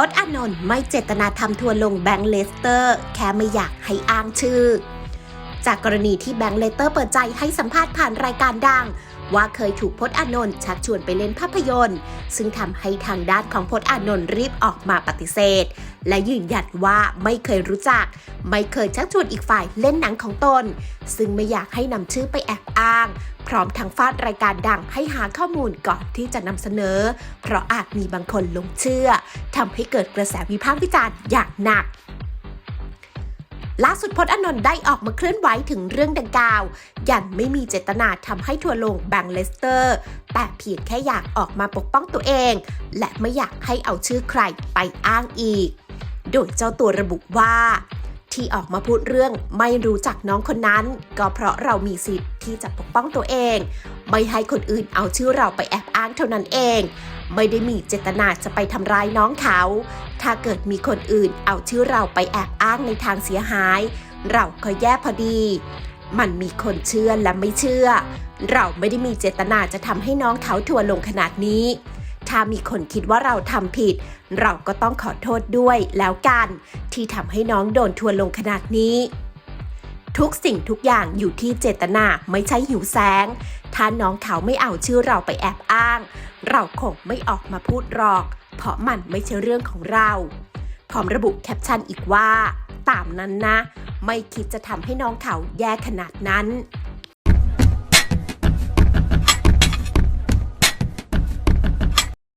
พจน์อานนท์ไม่เจตนาทำทัวร์ลงแบงค์เลสเตอร์ แค่ไม่อยากให้อ้างชื่อ จากกรณีที่แบงค์เลเตอร์เปิดใจให้สัมภาษณ์ผ่านรายการดัง ว่าเคยถูกพจน์อานนท์ชักชวนไปเล่นภาพยนตร์ ซึ่งทำให้ทางด้านของพจน์อานนท์รีบออกมาปฏิเสธ และยืนยันว่าไม่เคยรู้จัก ไม่เคยชักชวนอีกฝ่ายเล่นหนังของตน ซึ่งไม่อยากให้นำชื่อไปแอบอ้าง พร้อมทางฟาดรายการดังให้หาข้อมูลก่อนที่จะนำเสนอ เพราะอาจมีบางคนหลงเชื่อทำให้เกิดกระแสวิพากษ์วิจารณ์อย่างหนัก ล่าสุดพจน์อนนท์ได้ออกมาเคลื่อนไหวถึงเรื่องดังกล่าวยันไม่มีเจตนาทำให้ทัวร์ลงแบงเลสเตอร์ แต่เพียงแค่อยากออกมาปกป้องตัวเอง และไม่อยากให้เอาชื่อใครไปอ้างอีก โดยเจ้าตัวระบุว่า ที่ออกมาพูดเรื่องไม่รู้จักน้องคนนั้น ก็เพราะเรามีสิทธิ์ที่จะปกป้องตัวเอง ไม่ให้คนอื่นเอาชื่อเราไปแอบอ้างเท่านั้นเอง ไม่ได้มีเจตนาจะไปทำร้ายน้องเขา ถ้าเกิดมีคนอื่นเอาชื่อเราไปแอบอ้างในทางเสียหาย เราก็แย่พอดี มันมีคนเชื่อและไม่เชื่อ เราไม่ได้มีเจตนาจะทำให้น้องเขาทัวลงขนาดนี้ ถ้ามีคนคิดว่าเราทำผิด เราก็ต้องขอโทษด้วยแล้วกัน ที่ทำให้น้องโดนทัวลงขนาดนี้ ทุกสิ่งทุกอย่างอยู่ที่เจตนาไม่ใช่หิวแสง ถ้าน้องเขาไม่เอาชื่อเราไปแอบอ้าง เราคงไม่ออกมาพูดหรอก เพราะมันไม่ใช่เรื่องของเราพร้อมระบุแคปชั่นอีกว่า ตามนั้นนะ ไม่คิดจะทำให้น้องเขาแย่ขนาดนั้น